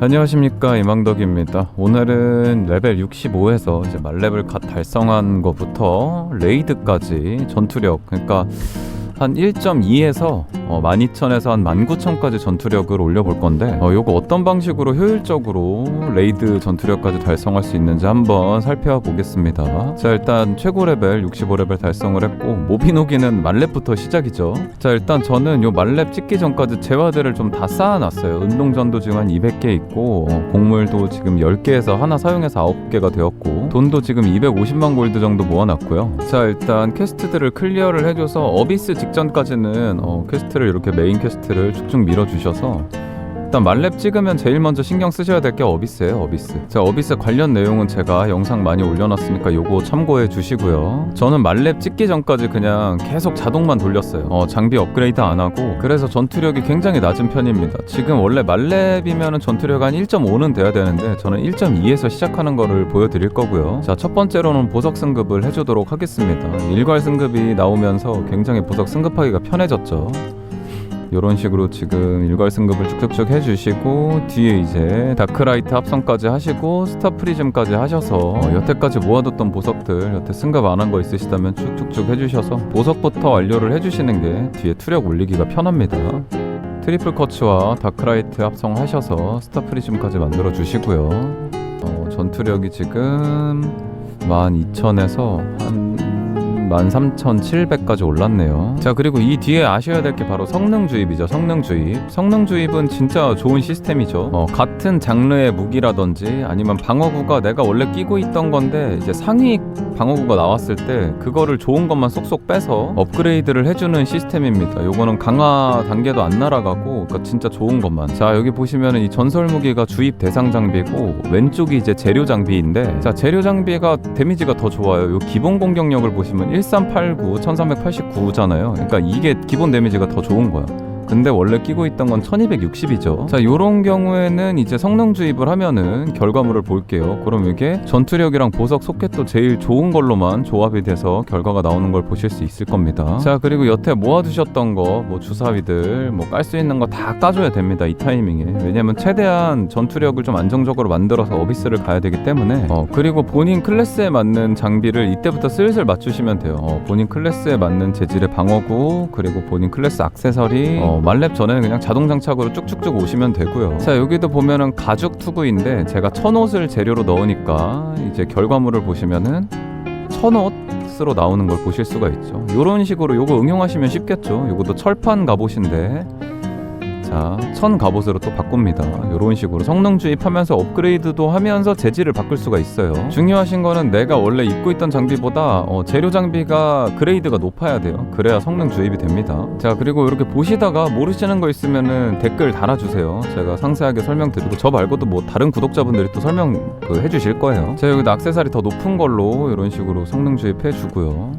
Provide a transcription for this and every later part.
안녕하십니까 이망덕입니다. 오늘은 레벨 65에서 이제 말렙을 갓 달성한 것부터 레이드까지 전투력 그러니까 한 1.2에서 어, 12,000에서 한 19,000까지 전투력을 올려볼 건데 어, 요거 어떤 방식으로 효율적으로 레이드 전투력까지 달성할 수 있는지 한번 살펴보겠습니다. 자 일단 최고 레벨 65레벨 달성을 했고 모비노기는 말렙부터 시작이죠. 자 일단 저는 요 말렙 찍기 전까지 재화들을 좀 다 쌓아놨어요. 운동전도 지금 한 200개 있고 어, 곡물도 지금 10개에서 하나 사용해서 9개가 되었고 돈도 지금 250만 골드 정도 모아놨고요. 자 일단 퀘스트들을 클리어를 해줘서 어비스 직 전까지는 어, 퀘스트를 이렇게 메인 퀘스트를 쭉쭉 밀어주셔서 일단 말렙 찍으면 제일 먼저 신경 쓰셔야 될 게 어비스예요 어비스. 자 어비스 관련 내용은 제가 영상 많이 올려놨으니까 요거 참고해 주시고요. 저는 말렙 찍기 전까지 그냥 계속 자동만 돌렸어요. 어, 장비 업그레이드 안 하고. 그래서 전투력이 굉장히 낮은 편입니다. 지금 원래 말렙이면 전투력 한 1.5는 돼야 되는데 저는 1.2에서 시작하는 거를 보여드릴 거고요. 자 첫 번째로는 보석 승급을 해주도록 하겠습니다. 일괄 승급이 나오면서 굉장히 보석 승급하기가 편해졌죠 이런 식으로 지금 일괄 승급을 쭉쭉쭉 해주시고 뒤에 이제 다크라이트 합성까지 하시고 스타 프리즘까지 하셔서 어, 여태까지 모아뒀던 보석들 여태 승급 안 한 거 있으시다면 쭉쭉쭉 해주셔서 보석부터 완료를 해주시는 게 뒤에 투력 올리기가 편합니다. 트리플 커츠와 다크라이트 합성하셔서 스타 프리즘까지 만들어 주시고요. 어, 전투력이 지금 12,000에서 한 13,700까지 올랐네요. 자, 그리고 이 뒤에 아셔야 될 게 바로 성능 주입이죠. 성능 주입. 성능 주입은 진짜 좋은 시스템이죠. 어, 같은 장르의 무기라든지 아니면 방어구가 내가 원래 끼고 있던 건데 이제 상위 방어구가 나왔을 때 그거를 좋은 것만 쏙쏙 빼서 업그레이드를 해주는 시스템입니다. 요거는 강화 단계도 안 날아가고 그러니까 진짜 좋은 것만. 자, 여기 보시면은 이 전설 무기가 주입 대상 장비고 왼쪽이 이제 재료 장비인데 자, 재료 장비가 데미지가 더 좋아요. 요 기본 공격력을 보시면 1389, 1389잖아요. 그러니까 이게 기본 데미지가 더 좋은 거야. 근데 원래 끼고 있던 건 1260이죠. 자, 요런 경우에는 이제 성능 주입을 하면은 결과물을 볼게요. 그럼 이게 전투력이랑 보석 소켓도 제일 좋은 걸로만 조합이 돼서 결과가 나오는 걸 보실 수 있을 겁니다. 자, 그리고 여태 모아두셨던 거, 뭐 주사위들, 뭐 깔 수 있는 거 다 까줘야 됩니다. 이 타이밍에. 왜냐면 최대한 전투력을 좀 안정적으로 만들어서 어비스를 가야 되기 때문에. 어, 그리고 본인 클래스에 맞는 장비를 이때부터 슬슬 맞추시면 돼요. 어, 본인 클래스에 맞는 재질의 방어구, 그리고 본인 클래스 악세서리, 어, 말렙 전에는 그냥 자동 장착으로 쭉쭉쭉 오시면 되고요. 자 여기도 보면은 가죽 투구인데 제가 천옷을 재료로 넣으니까 이제 결과물을 보시면은 천옷 으로 나오는 걸 보실 수가 있죠. 이런 식으로 요거 응용하시면 쉽겠죠. 요것도 철판 갑옷인데 자, 천 갑옷으로 또 바꿉니다. 이런 식으로 성능 주입하면서 업그레이드도 하면서 재질을 바꿀 수가 있어요. 중요하신 거는 내가 원래 입고 있던 장비보다 어, 재료 장비가 그레이드가 높아야 돼요. 그래야 성능 주입이 됩니다. 자, 그리고 이렇게 보시다가 모르시는 거 있으면은 댓글 달아주세요. 제가 상세하게 설명드리고 저 말고도 뭐 다른 구독자분들이 또 설명 그 해주실 거예요. 자, 여기도 액세서리 더 높은 걸로 이런 식으로 성능 주입해 주고요.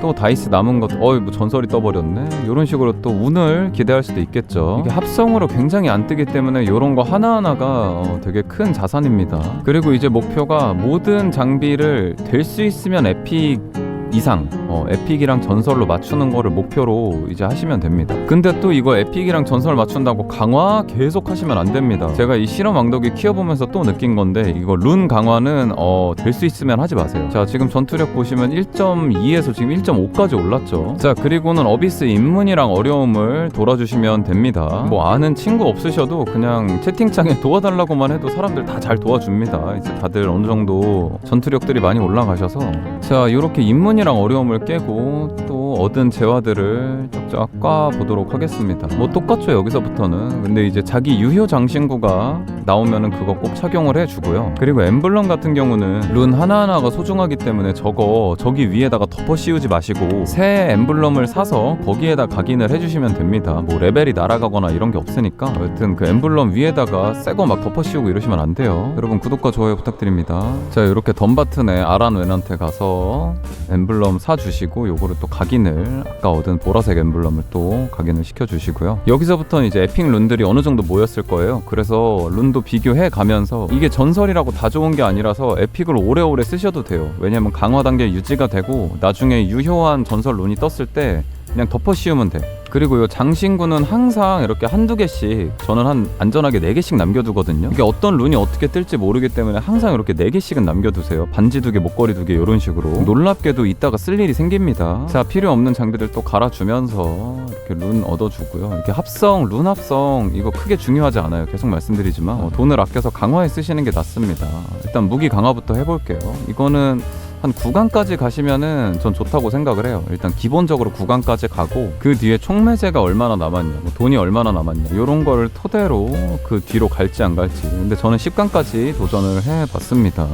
또 다이스 남은 것, 어이 뭐 전설이 떠버렸네. 이런 식으로 또 운을 기대할 수도 있겠죠. 이게 합성으로 굉장히 안 뜨기 때문에 이런 거 하나 하나가 어, 되게 큰 자산입니다. 그리고 이제 목표가 모든 장비를 될 수 있으면 에픽 이상 어, 에픽이랑 전설로 맞추는 거를 목표로 이제 하시면 됩니다. 근데 또 이거 에픽이랑 전설 맞춘다고 강화 계속 하시면 안 됩니다. 제가 이 실험 왕덕이 키워보면서 또 느낀 건데 이거 룬 강화는 어, 될 수 있으면 하지 마세요. 자 지금 전투력 보시면 1.2에서 지금 1.5까지 올랐죠. 자 그리고는 어비스 입문이랑 어려움을 돌아주시면 됩니다. 뭐 아는 친구 없으셔도 그냥 채팅창에 도와달라고만 해도 사람들 다 잘 도와줍니다. 이제 다들 어느 정도 전투력들이 많이 올라가셔서 자 이렇게 입문이랑 어려움을 깨고 또 얻은 재화들을 쫙쫙 까 보도록 하겠습니다. 뭐 똑같죠 여기서부터는. 근데 이제 자기 유효 장신구가 나오면은 그거 꼭 착용을 해주고요. 그리고 엠블럼 같은 경우는 룬 하나하나가 소중하기 때문에 저거 저기 위에다가 덮어 씌우지 마시고 새 엠블럼을 사서 거기에다 각인을 해주시면 됩니다. 뭐 레벨이 날아가거나 이런 게 없으니까. 여튼 그 엠블럼 위에다가 새 거 막 덮어 씌우고 이러시면 안 돼요. 여러분 구독과 좋아요 부탁드립니다. 자 이렇게 덤바튼의 아란 웬한테 가서 엠블럼 사주시고 요거를 또 각인 을 아까 얻은 보라색 엠블럼을 또 각인을 시켜주시고요. 여기서부터는 이제 에픽 룬들이 어느 정도 모였을 거예요. 그래서 룬도 비교해 가면서 이게 전설이라고 다 좋은 게 아니라서 에픽을 오래오래 쓰셔도 돼요. 왜냐면 강화 단계 유지가 되고 나중에 유효한 전설 룬이 떴을 때 그냥 덮어 씌우면 돼. 그리고 요 장신구는 항상 이렇게 한두 개씩 저는 한 안전하게 네 개씩 남겨두거든요. 이게 어떤 룬이 어떻게 뜰지 모르기 때문에 항상 이렇게 네 개씩은 남겨두세요. 반지 두 개, 목걸이 두 개 이런 식으로. 놀랍게도 이따가 쓸 일이 생깁니다. 자 필요 없는 장비들 또 갈아주면서 이렇게 룬 얻어주고요. 이렇게 합성, 룬 합성 이거 크게 중요하지 않아요. 계속 말씀드리지만 어, 돈을 아껴서 강화에 쓰시는 게 낫습니다. 일단 무기 강화부터 해볼게요. 이거는 한 9강까지 가시면은 전 좋다고 생각을 해요. 일단 기본적으로 9강까지 가고 그 뒤에 총매제가 얼마나 남았냐, 뭐 돈이 얼마나 남았냐 이런 걸 토대로 그 뒤로 갈지 안 갈지. 근데 저는 10강까지 도전을 해봤습니다.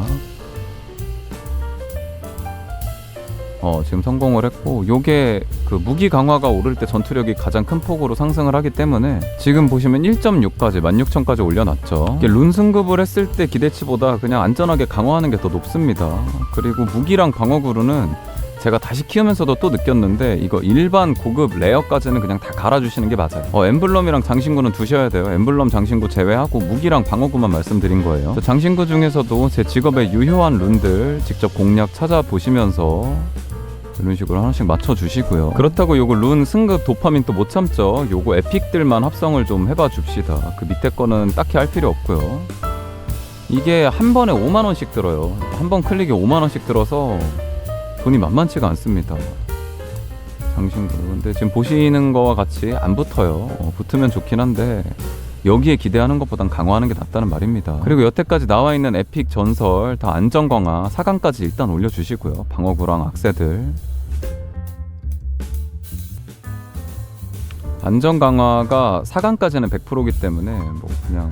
어, 지금 성공을 했고 요게 그 무기 강화가 오를 때 전투력이 가장 큰 폭으로 상승을 하기 때문에 지금 보시면 1.6까지 16,000까지 올려놨죠 이게 룬 승급을 했을 때 기대치보다 그냥 안전하게 강화하는 게 더 높습니다 그리고 무기랑 방어구루는 제가 다시 키우면서도 또 느꼈는데 이거 일반 고급 레어까지는 그냥 다 갈아주시는 게 맞아요. 어, 엠블럼이랑 장신구는 두셔야 돼요. 엠블럼 장신구 제외하고 무기랑 방어구만 말씀드린 거예요. 저 장신구 중에서도 제 직업에 유효한 룬들 직접 공략 찾아보시면서 이런 식으로 하나씩 맞춰주시고요. 그렇다고 요거 룬 승급 도파민 또 못 참죠. 요거 에픽들만 합성을 좀 해봐 줍시다. 그 밑에 거는 딱히 할 필요 없고요. 이게 한 번에 5만 원씩 들어요. 한 번 클릭에 5만 원씩 들어서 돈이 만만치가 않습니다. 장신구. 근데 지금 보시는 거와 같이 안 붙어요. 어, 붙으면 좋긴 한데 여기에 기대하는 것보단 강화하는 게 낫다는 말입니다. 그리고 여태까지 나와 있는 에픽 전설 다 안전 강화 4강까지 일단 올려주시고요. 방어구랑 악세들. 안전 강화가 4강까지는 100%이기 때문에 뭐 그냥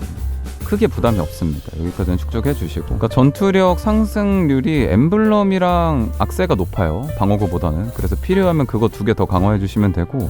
크게 부담이 없습니다. 여기까지는 축적해 주시고. 그러니까 전투력 상승률이 엠블럼이랑 악세가 높아요. 방어구보다는. 그래서 필요하면 그거 두 개 더 강화해 주시면 되고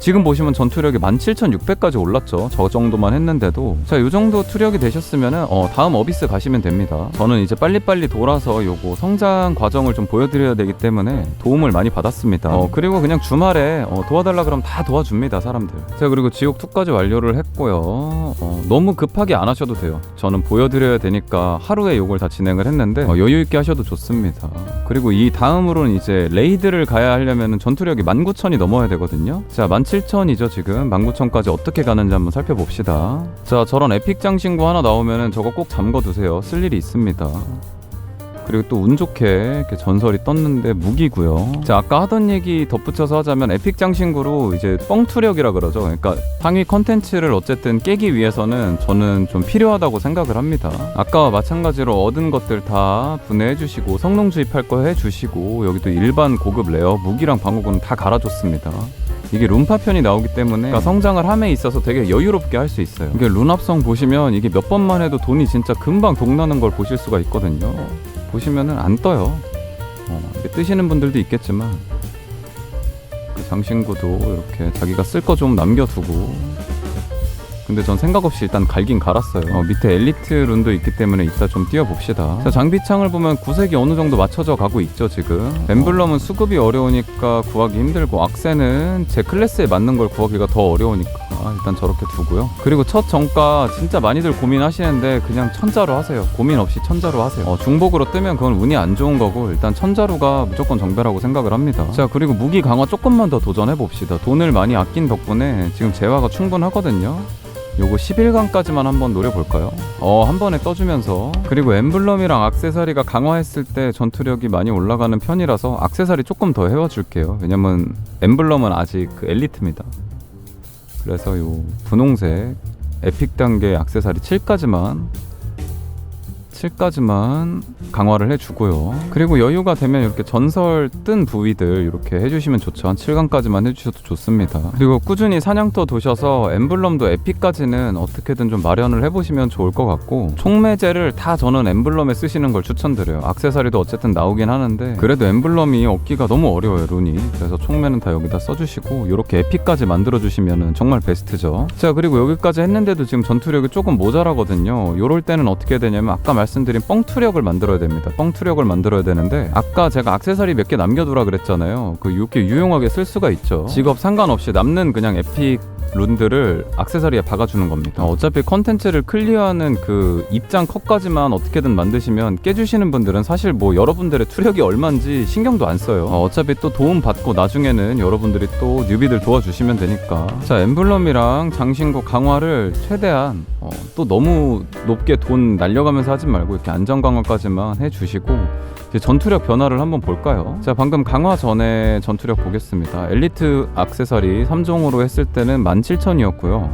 지금 보시면 전투력이 17,600까지 올랐죠. 저 정도만 했는데도 자, 이 정도 투력이 되셨으면은 어, 다음 어비스 가시면 됩니다. 저는 이제 빨리빨리 돌아서 요거 성장 과정을 좀 보여드려야 되기 때문에 도움을 많이 받았습니다. 어, 그리고 그냥 주말에 어, 도와달라 그러면 다 도와줍니다, 사람들. 자, 그리고 지옥 2까지 완료를 했고요. 어, 너무 급하게 안 하셔도 돼요. 저는 보여드려야 되니까 하루에 요걸 다 진행을 했는데 어, 여유 있게 하셔도 좋습니다. 그리고 이 다음으로는 이제 레이드를 가야 하려면 전투력이 19,000이 넘어야 되거든요. 자, 17,000 이죠 지금 19,000까지 어떻게 가는지 한번 살펴봅시다 자 저런 에픽 장신구 하나 나오면은 저거 꼭 잠궈두세요 쓸 일이 있습니다 그리고 또 운 좋게 이렇게 전설이 떴는데 무기고요. 자 아까 하던 얘기 덧붙여서 하자면 에픽 장신구로 이제 뻥투력이라 그러죠. 그러니까 상위 컨텐츠를 어쨌든 깨기 위해서는 저는 좀 필요하다고 생각을 합니다. 아까와 마찬가지로 얻은 것들 다 분해해 주시고 성능 주입할 거 해 주시고 여기도 일반 고급 레어 무기랑 방어구는 다 갈아줬습니다. 이게 룬파 편이 나오기 때문에 그러니까 성장을 함에 있어서 되게 여유롭게 할 수 있어요. 이게 룬합성 보시면 이게 몇 번만 해도 돈이 진짜 금방 동나는 걸 보실 수가 있거든요. 보시면은 안 떠요. 어, 뜨시는 분들도 있겠지만 그 장신구도 이렇게 자기가 쓸 거 좀 남겨두고 근데 전 생각 없이 일단 갈긴 갈았어요. 어, 밑에 엘리트 룬도 있기 때문에 이따 좀 뛰어봅시다. 자, 장비창을 보면 구색이 어느 정도 맞춰져 가고 있죠, 지금. 엠블럼은 수급이 어려우니까 구하기 힘들고, 악세는 제 클래스에 맞는 걸 구하기가 더 어려우니까 일단 저렇게 두고요. 그리고 첫 정가 진짜 많이들 고민하시는데 그냥 천자로 하세요. 고민 없이 천자로 하세요. 어, 중복으로 뜨면 그건 운이 안 좋은 거고, 일단 천자루가 무조건 정배라고 생각을 합니다. 자, 그리고 무기 강화 조금만 더 도전해 봅시다. 돈을 많이 아낀 덕분에 지금 재화가 충분하거든요. 요거 11강까지만 한번 노려볼까요? 어, 한 번에 떠주면서. 그리고 엠블럼이랑 악세사리가 강화했을 때 전투력이 많이 올라가는 편이라서 악세사리 조금 더 해와줄게요. 왜냐면 엠블럼은 아직 그 엘리트입니다. 그래서 요 분홍색 에픽 단계 악세사리 7까지만 7까지만 강화를 해주고요. 그리고 여유가 되면 이렇게 전설 뜬 부위들 이렇게 해주시면 좋죠. 한 7강까지만 해주셔도 좋습니다. 그리고 꾸준히 사냥터 도셔서 엠블럼도 에픽까지는 어떻게든 좀 마련을 해보시면 좋을 것 같고 총매제를 다 저는 엠블럼에 쓰시는 걸 추천드려요. 악세사리도 어쨌든 나오긴 하는데 그래도 엠블럼이 얻기가 너무 어려워요 룬이. 그래서 총매는 다 여기다 써주시고 이렇게 에픽까지 만들어주시면 정말 베스트죠. 자 그리고 여기까지 했는데도 지금 전투력이 조금 모자라거든요. 요럴 때는 어떻게 되냐면 아까 말씀드린 뻥투력을 만들어야 됩니다. 뻥투력을 만들어야 되는데 아까 제가 악세사리 몇 개 남겨두라 그랬잖아요. 그 이렇게 유용하게 쓸 수가 있죠. 직업 상관없이 남는 그냥 에픽 룬들을 악세사리에 박아주는 겁니다. 어, 어차피 컨텐츠를 클리어하는 그 입장 컷까지만 어떻게든 만드시면 깨주시는 분들은 사실 뭐 여러분들의 투력이 얼마인지 신경도 안 써요. 어, 어차피 또 도움 받고 나중에는 여러분들이 또 뉴비들 도와주시면 되니까. 자 엠블럼이랑 장신구 강화를 최대한 어, 또 너무 높게 돈 날려가면서 하지 말고 이렇게 안전 강화까지만 해주시고 전투력 변화를 한번 볼까요? 자 방금 강화 전에 전투력 보겠습니다. 엘리트 악세사리 3종으로 했을 때는 17,000이었고요.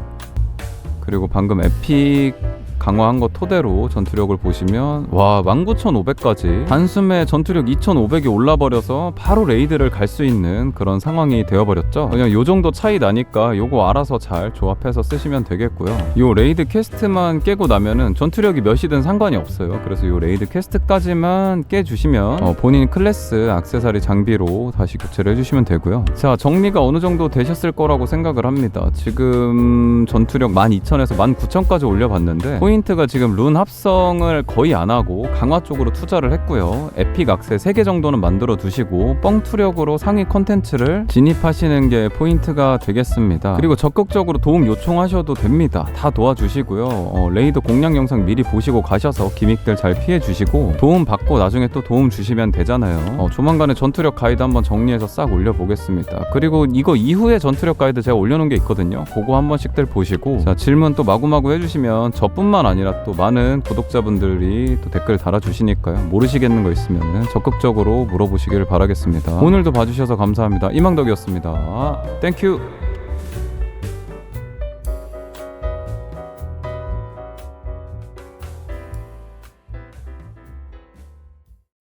그리고 방금 에픽 강화한 거 토대로 전투력을 보시면 와 19,500까지. 단숨에 전투력 2,500이 올라버려서 바로 레이드를 갈 수 있는 그런 상황이 되어버렸죠. 그냥 요 정도 차이 나니까 요거 알아서 잘 조합해서 쓰시면 되겠고요. 요 레이드 퀘스트만 깨고 나면은 전투력이 몇이든 상관이 없어요. 그래서 요 레이드 퀘스트까지만 깨주시면 어, 본인 클래스 악세사리 장비로 다시 교체를 해주시면 되고요. 자 정리가 어느 정도 되셨을 거라고 생각을 합니다. 지금 전투력 12,000에서 19,000까지 올려봤는데 포인트가 지금 룬 합성을 거의 안 하고 강화 쪽으로 투자를 했고요. 에픽 악세 3개 정도는 만들어 두시고 뻥투력으로 상위 컨텐츠를 진입하시는 게 포인트가 되겠습니다. 그리고 적극적으로 도움 요청하셔도 됩니다. 다 도와주시고요. 어, 레이드 공략 영상 미리 보시고 가셔서 기믹들 잘 피해 주시고 도움 받고 나중에 또 도움 주시면 되잖아요. 어, 조만간에 전투력 가이드 한번 정리해서 싹 올려보겠습니다. 그리고 이거 이후에 전투력 가이드 제가 올려놓은 게 있거든요. 그거 한 번씩들 보시고 자 질문 또 마구마구 해주시면 저뿐만 아니라 또 많은 구독자분들이 또 댓글 달아주시니까요. 모르시겠는 거 있으면 적극적으로 물어보시길 바라겠습니다. 오늘도 봐주셔서 감사합니다. 이망덕이었습니다. 땡큐.